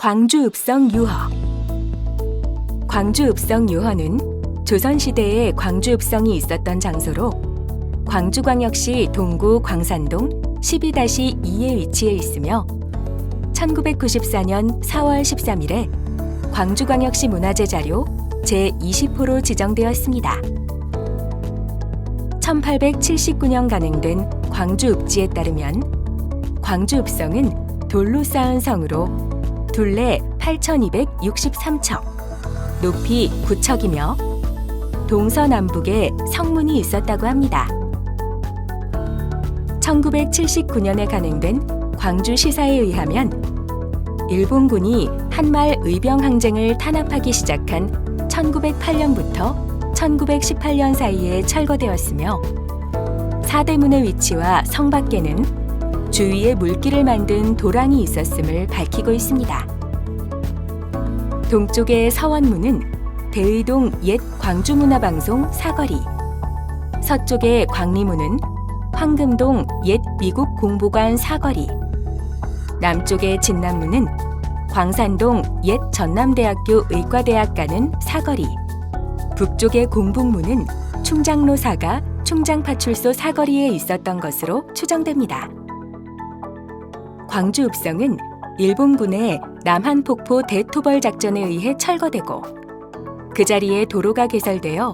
광주 읍성 유허 광주 읍성 유허는 조선시대에 광주 읍성이 있었던 장소로 광주광역시 동구 광산동 12-2에 위치해 있으며 1994년 4월 13일에 광주광역시 문화재 자료 제20호로 지정되었습니다. 1879년 간행된 광주 읍지에 따르면 광주 읍성은 돌로 쌓은 성으로 둘레 8,263척, 높이 9척이며 동서남북에 성문이 있었다고 합니다. 1979년에 간행된 광주 시사에 의하면 일본군이 한말 의병 항쟁을 탄압하기 시작한 1908년부터 1918년 사이에 철거되었으며 사대문의 위치와 성 밖에는 주위에 물길을 만든 도랑이 있었음을 밝히고 있습니다. 동쪽의 서원문은 대의동 옛 광주문화방송 사거리, 서쪽의 광리문은 황금동 옛 미국 공보관 사거리, 남쪽의 진남문은 광산동 옛 전남대학교 의과대학 가는 사거리, 북쪽의 공북문은 충장로 사가 충장파출소 사거리에 있었던 것으로 추정됩니다. 광주 읍성은 일본군의 남한 폭포 대토벌 작전에 의해 철거되고 그 자리에 도로가 개설되어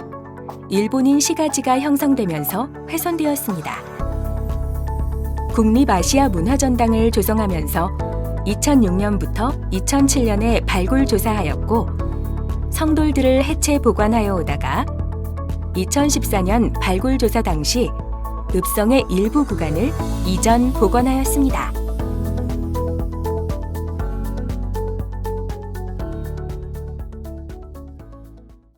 일본인 시가지가 형성되면서 훼손되었습니다. 국립아시아 문화전당을 조성하면서 2006년부터 2007년에 발굴 조사하였고 성돌들을 해체 보관하여 오다가 2014년 발굴 조사 당시 읍성의 일부 구간을 이전 복원하였습니다.